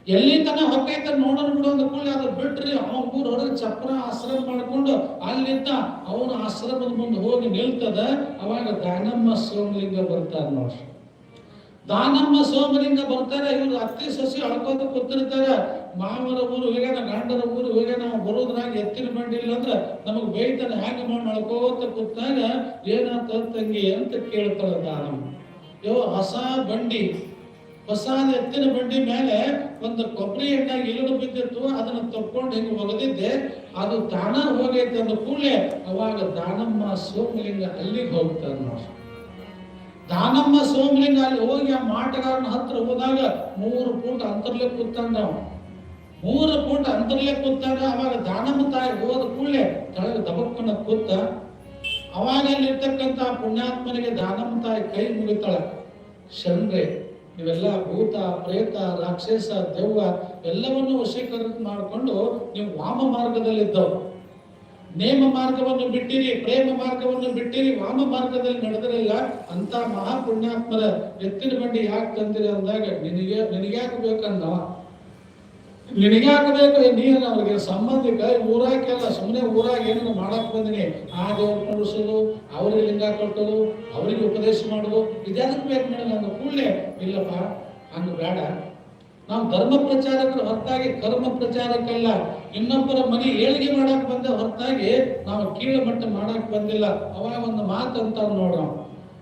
ಎಲ್ಲಿ ತನ ಹೊಕ್ಕೈತ ನೋಡೋಣ ಬಿಡು ಅಂದ ಕೂಡಲೇ ಅದು ಬಿಟ್ರಿ ಅವನ ಊರ್ ಹೊರಗೆ ಚಪ್ರ ಆಶ್ರಮ ಮಾಡ್ಕೊಂಡು ಅಲ್ಲಿಂದ ಅವನ ಆಶ್ರಮದ ಮುಂದೆ ಹೋಗಿ ನಿಲ್ತದ, ಅವಾಗ ದಾನಮ್ಮ ಸೋಮಲಿಂಗ ಬರ್ತಾರ ನೋಡ್ರಿ ದಾನಮ್ಮ ಸೋಮಲಿಂಗ ಬರ್ತಾರೆ, ಇವ್ರು ಅತ್ತಿ ಸಸಿ ಅಳ್ಕೊಂತ ಕೂತಿರ್ತಾರೆ. ಮಾವರ ಊರು ಹೋಗ್ಯಾನ ಗಂಡರ ಊರು ಹೋಗ್ಯಾನ ನಾವು ಬರೋದ್ರಾಗ ಎತ್ತಿನ ಬಂಡಿ ಇಲ್ಲ ಅಂದ್ರೆ ನಮಗ್ ಹಾಗೆ ಹ್ಯಾಂಗ ಮಾಡಿ ಅಳ್ಕೋತ ಕೂತಾಗ ಏನಾತ ತಂಗಿ ಅಂತ ಕೇಳ್ತಾರ ದಾನಮ್ಮ. ಯೋ, ಹೊಸ ಬಂಡಿ. ಹೊಸ ಎತ್ತಿನ ಬಂಡಿ ಮೇಲೆ ಒಂದು ಕೊಬ್ಬರಿ ಎಣ್ಣಾಗಿ ಇಳಿದು ಬಿದ್ದಿತ್ತು, ಅದನ್ನ ತಕ್ಕೊಂಡು ಹಿಂಗೆ ಒಗದಿದ್ದೆ. ಅದು ದಾನ ಹೋಗೈತೆ ಅಂದ ಕೂಡಲೇ ಅವಾಗ ದಾನಮ್ಮ ಸೋಮಲಿಂಗ ಅಲ್ಲಿಗೆ ಹೋಗ್ತಾರೆ ನೋಡಿ. ದಾನಮ್ಮ ಸೋಮಲಿಂಗ ಅಲ್ಲಿ ಹೋಗಿ ಆ ಮಾಟಗಾರನ ಹತ್ರ ಹೋದಾಗ ಮೂರು ಪೂಟ ಅಂತರ್ಲೆ ಕೂತಾನ ಮೂರು ಪೂಟ ಅಂತರ್ಲೆ ಕೂತಾಗ ಅವಾಗ ದಾನಮ್ಮ ತಾಯಿ ಹೋದ ಕೂಡಲೇ ಕೆಳಗೆ ದಬಕ್ಕನ ಕೂತ ಅವಾಗ ಅಲ್ಲಿರ್ತಕ್ಕಂಥ ಪುಣ್ಯಾತ್ಮನಿಗೆ ದಾನಮ್ಮ ತಾಯಿ ಕೈ ಮುಗಿತಾಳೆ. ಶಂಡ್ರೆ ನೀವೆಲ್ಲ ಭೂತ, ಪ್ರೇತ, ರಾಕ್ಷಸ, ದೆವ್ವ ಎಲ್ಲವನ್ನು ವಶೀಕರಣ ಮಾಡಿಕೊಂಡು ನೀವು ವಾಮ ಮಾರ್ಗದಲ್ಲಿದ್ದವು ನೇಮ ಮಾರ್ಗವನ್ನು ಬಿಟ್ಟಿರಿ, ಪ್ರೇಮ ಮಾರ್ಗವನ್ನು ಬಿಟ್ಟಿರಿ, ವಾಮ ಮಾರ್ಗದಲ್ಲಿ ನಡೆದಿರಲಿಲ್ಲ ಅಂತ ಮಹಾಪುಣ್ಯಾತ್ಮರ ಎತ್ತಿನ ಬಂಡಿ ಯಾಕೆ ತಂದಿರಿ ಅಂದಾಗ, ನಿನಗೆ, ನಿನಗ್ಯಾಕೆ ಬೇಕಂದವ? ನಿನಗ್ಯಾಕೆ ಬೇಕು ನೀನು ಅವ್ರಿಗೆ ಸಂಬಂಧಿಕ? ಊರಾಗೆಲ್ಲ ಸುಮ್ಮನೆ ಊರಾಗ ಏನಾದ್ರು ಮಾಡಕ್ ಬಂದಿನಿ. ಆ ದೇವ್ರು ಕೂಡಿಸೋದು ಅವ್ರಿಗೆ ಲಿಂಗ ಕಟ್ಟೋದು ಅವರಿಗೆ ಉಪದೇಶ ಮಾಡೋದು ಇದ್ಯಾದಕ್ಕೆ ಬೇಕು ನನಗೆ ಅಂದ ಕೂಡಲೇ. ಇಲ್ಲಪ್ಪ, ಹಂಗ ಬೇಡ. ನಾವು ಧರ್ಮ ಪ್ರಚಾರಕರು ಹೊರತಾಗಿ ಕರ್ಮ ಪ್ರಚಾರಕ್ಕೆಲ್ಲ ಇನ್ನೊಬ್ಬರ ಮನೆ ಏಳಿಗೆ ಮಾಡಕ್ ಬಂದ ಹೊರತಾಗಿ ನಾವು ಕೀಳು ಮಟ್ಟ ಮಾಡಕ್ ಬಂದಿಲ್ಲ. ಅವಾಗ ಒಂದು ಮಾತು ಅಂತ ನೋಡೋಣ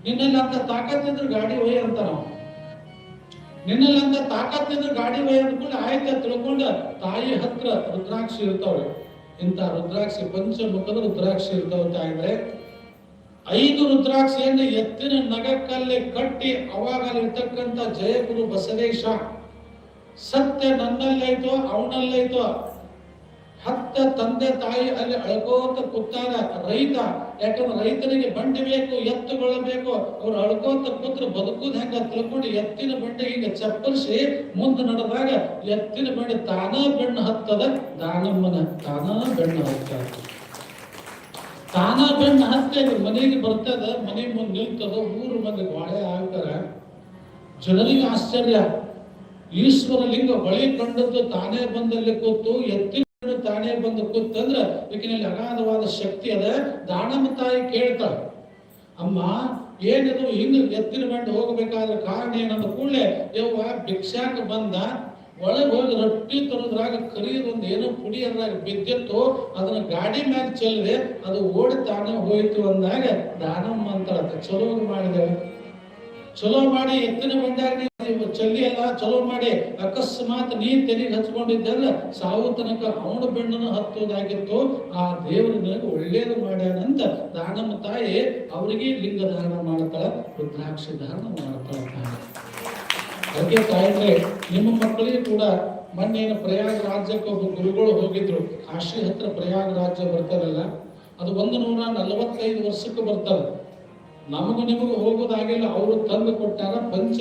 ನಿನ್ನಲ್ಲಿ ಅಂತ ತಾಕತ್ತಿದ್ರೆ ಗಾಡಿ ಹೋಯ್ ಅಂತ ನಾವು ನಿನ್ನಲ್ಲಿ ತಾಕತ್ತಿನ ಗಾಡಿ ಒಯ್ಯ ಅಂದ್ಕೊಂಡು ಆಯ್ತ ತಿಳ್ಕೊಂಡು ತಾಯಿ ಹತ್ರ ರುದ್ರಾಕ್ಷಿ ಇರ್ತಾವೆ ಇಂಥ ರುದ್ರಾಕ್ಷಿ ಪಂಚಮುಖದ ರುದ್ರಾಕ್ಷಿ ಇರ್ತಾವೆ ತಾಯಿದ್ರೆ ಐದು ರುದ್ರಾಕ್ಷಿಯನ್ನು ಎತ್ತಿನ ನಗಕ್ಕಲ್ಲಿ ಕಟ್ಟಿ ಅವಾಗ ಇರ್ತಕ್ಕಂಥ ಜಯಗುರು ಬಸವೇಶ ಸತ್ಯ ನನ್ನಲ್ಲೈತೋ ಅವನಲ್ಲೈತೋ ಹತ್ತ ತಂದೆ ತಾಯಿ ಅಲ್ಲಿ ಅಳ್ಕೋತ ಕೂತಾಗ ರೈತ, ಯಾಕಂದ್ರೆ ರೈತನಿಗೆ ಬಂಡಿ ಬೇಕು, ಎತ್ತುಗಳು ಬೇಕು, ಅವ್ರು ಅಳ್ಕೋತ ಕೂತ್ರ ಬದುಕುದ್ ಹೆಂಗ ತಿಳ್ಕೊಂಡು ಎತ್ತಿನ ಬಂಡೆ ಹಿಂಗ ಚಪ್ಪಲಿಸಿ ಮುಂದೆ ನಡೆದಾಗ ಎತ್ತಿನ ಬಂಡಿ ತಾನ ಬೆಣ್ಣು ಹತ್ತದ, ದಾನಮ್ಮನ ತಾನ ಬೆಣ್ಣು ಹತ್ತದ ತಾನ ಬೆಣ್ಣು ಹತ್ತೆ ಮನೆಗೆ ಬರ್ತದ ಮನೆ ಮುಂದೆ ನಿಲ್ತದ, ಊರು ಮಂದಿ ಬಾಳೆ ಆಗ್ತಾರ ಜನರಿಗೆ ಆಶ್ಚರ್ಯ. ಈಶ್ವರ ಲಿಂಗ ಬಳಿ ಕಂಡದ್ದು ತಾನೇ ಬಂದಲ್ಲಿ ಕೂತು ಬೆನ್ನು ತಾನೇ ಬಂದು ಕೂತಂದ್ರ ಈಕಿನಲ್ಲಿ ಅಗಾಧವಾದ ಶಕ್ತಿ ಅದ. ದಾನಮ್ಮ ತಾಯಿ ಕೇಳ್ತಾಳೆ ಅಮ್ಮ, ಏನಿದು? ಹಿಂಗ ಎತ್ತಿನ ಬಂಡು ಹೋಗಬೇಕಾದ ಕಾರಣ ಏನಂದ ಕೂಡಲೇ, ಯವ್ವ ಭಿಕ್ಷಾಕ ಬಂದ, ಒಳಗೆ ಹೋಗಿ ರೊಟ್ಟಿ ತರೋದ್ರಾಗ ಕರಿಯೋದು ಒಂದು ಏನೋ ಪುಡಿ ಅದ್ರಾಗ ಬಿದ್ದಿತ್ತು, ಅದನ್ನ ಗಾಡಿ ಮ್ಯಾಗ ಚೆಲ್ಲದೆ ಅದು ಓಡಿ ತಾನೇ ಹೋಯ್ತು ಅಂದಾಗ, ದಾನಮ್ಮ ಅಂತ ಚಲೋ ಮಾಡಿದೆ. ಚಲೋ ಮಾಡಿ ಎತ್ತಿನ ಬಂಡಾಗ ನೀವು ಚಲ್ಲಿ ಎಲ್ಲ ಚಲೋ ಮಾಡಿ, ಅಕಸ್ಮಾತ್ ನೀ ತೆರಿಗೆ ಹಚ್ಕೊಂಡಿದ್ದಂದ್ರೆ ಸಾವು ತನಕ ಅವನ ಬೆಣ್ಣನ್ನು ಹತ್ತೋದಾಗಿತ್ತು. ಆ ದೇವರು ನನಗೆ ಒಳ್ಳೇದು ಮಾಡ್ಯಾನಂತ ದಾನಮ್ಮ ತಾಯಿ ಅವರಿಗೆ ಲಿಂಗ ದಾನ ಮಾಡ್ತಾಳ, ರುದ್ರಾಕ್ಷಿ ದಾನ ಮಾಡ್ತಾಳ ಅದಕ್ಕೆ ತಾಯಿ ನಿಮ್ಮ ಮಕ್ಕಳಿಗೆ ಕೂಡ ಮೊನ್ನೇನು ಪ್ರಯಾಗ ರಾಜ್ಯಕ್ಕೆ ಒಬ್ಬ ಗುರುಗಳು ಹೋಗಿದ್ರು. ಕಾಶಿ ಹತ್ರ ಪ್ರಯಾಗ ರಾಜ್ಯ ಬರ್ತಾರಲ್ಲ, ಅದು ಒಂದು ನೂರ ನಲವತ್ತೈದು ವರ್ಷಕ್ಕೆ ಬರ್ತಾರೆ ನಮಗೂ ನಿಮಗೂ ಹೋಗೋದಾಗಿಲ್ಲ, ಅವರು ತಂದು ಕೊಟ್ಟಾರ, ಪಂಚ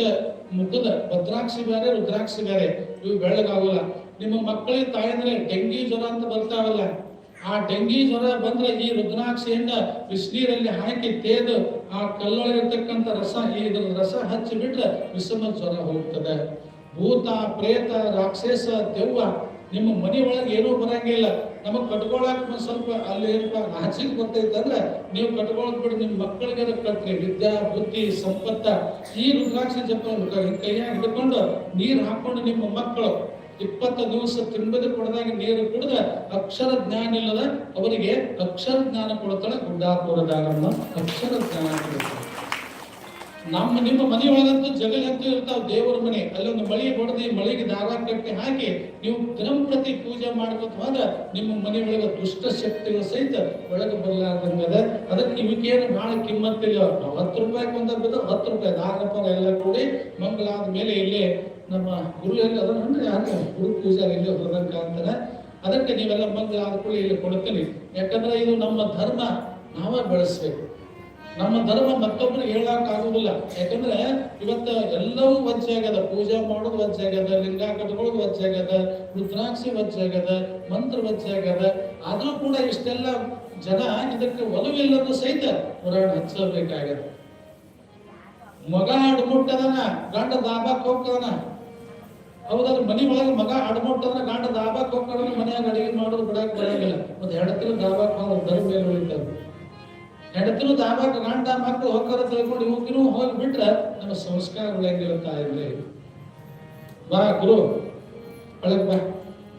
ಮುಖದ ಭದ್ರಾಕ್ಷಿ ಬೇರೆ, ರುದ್ರಾಕ್ಷಿ ಬೇರೆ. ಇವು ಬೆಳ್ಳಗಾಗಲ್ಲ. ನಿಮ್ಮ ಮಕ್ಕಳಿಗೆ ತಾಯಂದ್ರೆ, ಡೆಂಗಿ ಜ್ವರ ಅಂತ ಬರ್ತಾವಲ್ಲ ಆ ಡೆಂಗಿ ಜ್ವರ ಬಂದ್ರೆ ಈ ರುದ್ರಾಕ್ಷಿಯನ್ನ ಬಿಸಿನೀರಲ್ಲಿ ಹಾಕಿ ತೇದು, ಆ ಕಲ್ಲೊಳಗಿರ್ತಕ್ಕಂಥ ರಸ, ಈ ರಸ ಹಚ್ಚಿ ಬಿಟ್ರೆ ವಿಷಮ ಜ್ವರ ಹೋಗ್ತದೆ. ಭೂತ, ಪ್ರೇತ, ರಾಕ್ಷಸ, ದೆವ್ವ ನಿಮ್ಮ ಮನೆ ಒಳಗೆ ಏನೂ ಬರಂಗಿಲ್ಲ ನಮಗ್ ಕಟ್ಕೊಳಕ್ ಸ್ವಲ್ಪ ಅಲ್ಲಿ ಏನಪ್ಪ ಬರ್ತೈತೆ ಅಂದ್ರೆ ನೀವು ಕಟ್ಕೊಳಕ್ ಬಿಡಿ ನಿಮ್ಮ ಮಕ್ಕಳಿಗೆ ಕಟ್ರಿ ವಿದ್ಯಾ, ಬುದ್ಧಿ, ಸಂಪತ್ತ, ಈ ರುದ್ರಾಕ್ಷಿ ಜಪ ಕೈಯಾಗ ಹಿಡ್ಕೊಂಡು ನೀರು ಹಾಕೊಂಡು ನಿಮ್ಮ ಮಕ್ಕಳು ಇಪ್ಪತ್ತು ದಿವಸ ತಿಂಬದ ಕೊಡದಾಗ ನೀರು ಕುಡಿದ ಅಕ್ಷರ ಜ್ಞಾನ ಇಲ್ಲದ ಅವರಿಗೆ ಅಕ್ಷರ ಜ್ಞಾನ ಕೊಡ್ತಾಳೆ ಗುಡ್ಡಾಪುರದಾಗ ಅಕ್ಷರ ಜ್ಞಾನ ಕೊಡ್ತಾಳೆ ನಮ್ಮ ನಿಮ್ಮ ಮನೆಯೊಳಗಂತೂ ಜಗಲಂತೂ ಇರ್ತಾವ ದೇವರ ಮನೆ. ಅಲ್ಲೊಂದು ಮಳಿ ಹೊಡೆದು ಮಳೆಗೆ ದಾರ ಕಟ್ಟಿ ಹಾಕಿ ನೀವು ದಿನಂಪ್ರತಿ ಪೂಜೆ ಮಾಡ್ಕೊತ ಹೋದ್ರೆ ನಿಮ್ಮ ಮನೆಯೊಳಗೆ ದುಷ್ಟ ಶಕ್ತಿಗಳು ಸಹಿತ ಒಳಗೆ ಬರಲಾರ್ದಂಗದ. ಅದಕ್ಕೆ ಇವಕ್ಕೇನು ಬಹಳ ಕಿಮ್ಮತ್ತಿಲ್ಲ ಹತ್ತು ರೂಪಾಯಿಗೆ ಒಂದ ಬಿದ್ದ ಹತ್ತು ರೂಪಾಯಿ ದಾರಪರ ಎಲ್ಲ ಕೂಡಿ. ಮಂಗಳಾದ ಮೇಲೆ ಇಲ್ಲಿ ನಮ್ಮ ಗುರು ಎಲ್ಲ ಅದನ್ನ ಯಾರು ಗುರು ಪೂಜಾರಿ ಇಲ್ಲಿ ಹೊರದಂಗ ಅಂತಾರೆ ಅದಕ್ಕೆ ನೀವೆಲ್ಲ ಮಂಗಳ ಆದ ಕೂಡ ಇಲ್ಲಿ ಕೊಡ್ತೀನಿ. ಯಾಕಂದ್ರೆ ಇದು ನಮ್ಮ ಧರ್ಮ. ನಾವೇ ಬೆಳೆಸ್ಬೇಕು. ನಮ್ಮ ಧರ್ಮ ಮತ್ತೊಬ್ರಿಗೆ ಹೇಳಕ್ ಆಗುದಿಲ್ಲ ಯಾಕಂದ್ರೆ ಇವತ್ತ ಎಲ್ಲವೂ ವಂಚೆ ಆಗ್ಯದ. ಪೂಜೆ ಮಾಡೋದು ವಜ್ಜೆ ಆಗ್ಯದ, ಲಿಂಗ ಕಟ್ಕೊಳ್ಳೋದು ವಜ್ಜೆ ಆಗ್ಯದ, ರುದ್ರಾಕ್ಷಿ ವಂಚೆ ಆಗ್ಯದ, ಮಂತ್ರ ವಂಚೆ ಆಗ್ಯದ. ಆದ್ರೂ ಕೂಡ ಇಷ್ಟೆಲ್ಲ ಜನ ಇದಕ್ಕೆ ಒಲವಿಲ್ಲದ ಸಹಿತ ಪುರಾಣ ಹಚ್ಚಬೇಕಾಗ್ಯದ. ಮಗ ಅಡ್ಮುಟ್ಟದನ ಗಂಡ ದಾಬಾಕ್ ಹೋಗ್ತದನ ಹೌದಾದ್ರೆ ಮನಿ ಒಳಗೆ ಮಗ ಅಡ್ಮುಟ್ಟದನ ಗಂಡ ದಾಬಾಕ್ ಹೋಗ್ತಾನ, ಮನೆಯಾಗ ಅಡಿಗೆ ಮಾಡೋದು ಬಿಡಕ್ ಬರಂಗಿಲ್ಲ. ಮತ್ತೆ ತಿಂಗಳು ದಾಬಾಕ್ ಹೋದ್ರೆ ಮಾಡೋ ಮೇಲೆ ಹೆಂಡತಿನೂ ದಾಬಾಕ ಗಂಡ ಮಕ್ಕಳು ಹೋಗ್ತಾರ ತಿಳ್ಕೊಂಡು ಇವಕ್ಕಿನೂ ಹೋಗಿ ಬಿಟ್ರೆ ನಮ್ಮ ಸಂಸ್ಕಾರ ಉಳಿಯಂಗಿಲ್ಲ ಇರ್ಲಿ ಬಾ ಗುರು, ಒಳಗ್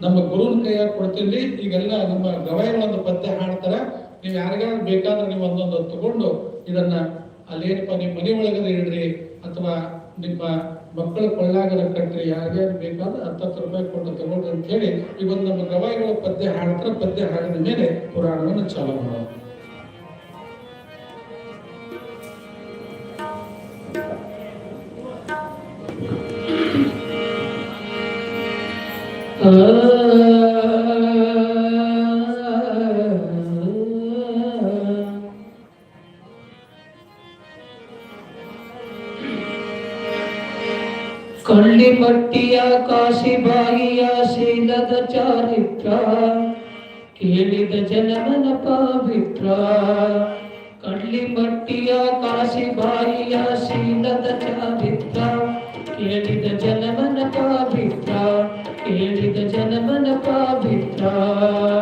ನಮ್ಮ ಗುರುನ ಕೈಯಾಗ ಕೊಡ್ತೀನಿ. ಈಗೆಲ್ಲ ನಮ್ಮ ಗವಾಯಿಗಳೊಂದು ಪತ್ತೆ ಹಾಡ್ತಾರ. ನೀವು ಯಾರಿಗಾದ್ರು ಬೇಕಾದ್ರೆ ನೀವು ಒಂದೊಂದು ತಗೊಂಡು ಇದನ್ನ ಅಲ್ಲೇನಪ್ಪ ನಿಮ್ಮ ಮನೆ ಒಳಗಡೆ ಇಡ್ರಿ ಅಥವಾ ನಿಮ್ಮ ಮಕ್ಕಳ ಕೊಳ್ಳಾಗರ ಕಟ್ರಿ ಯಾರ್ಯಾರು ಬೇಕಾದ್ರೆ ಹತ್ತತ್ತು ರೂಪಾಯಿ ಕೊಟ್ಟು ತಗೊಂಡ್ರಿ ಅಂತ ಹೇಳಿ ಈಗ ಒಂದು ನಮ್ಮ ಗವಾಯಿಗಳು ಪದ್ಯ ಹಾಡ್ತಾರೆ, ಪದ್ಯ ಹಾಡಿದ ಮೇಲೆ ಪುರಾಣವನ್ನು ಚಾಲು ಮಾಡೋದು. ಕಳ್ಳಿಮಟ್ಟಿಯ ಕಾಶಿಬಾಯಿಯ ಶೀಲದ ಚಾರಿತ್ರ ಕೇಳಿದ ಜನಮನ ಪವಿತ್ರ ಕಡ್ಲಿ ಮಟ್ಟಿಯ ಕಾಸಿ ಬಾಯಿಯ ಶೀಲದ ಚಾರಿತ್ರ ಕೇಳಿದ ಜನಮನ ಪವಿತ್ರ Oh.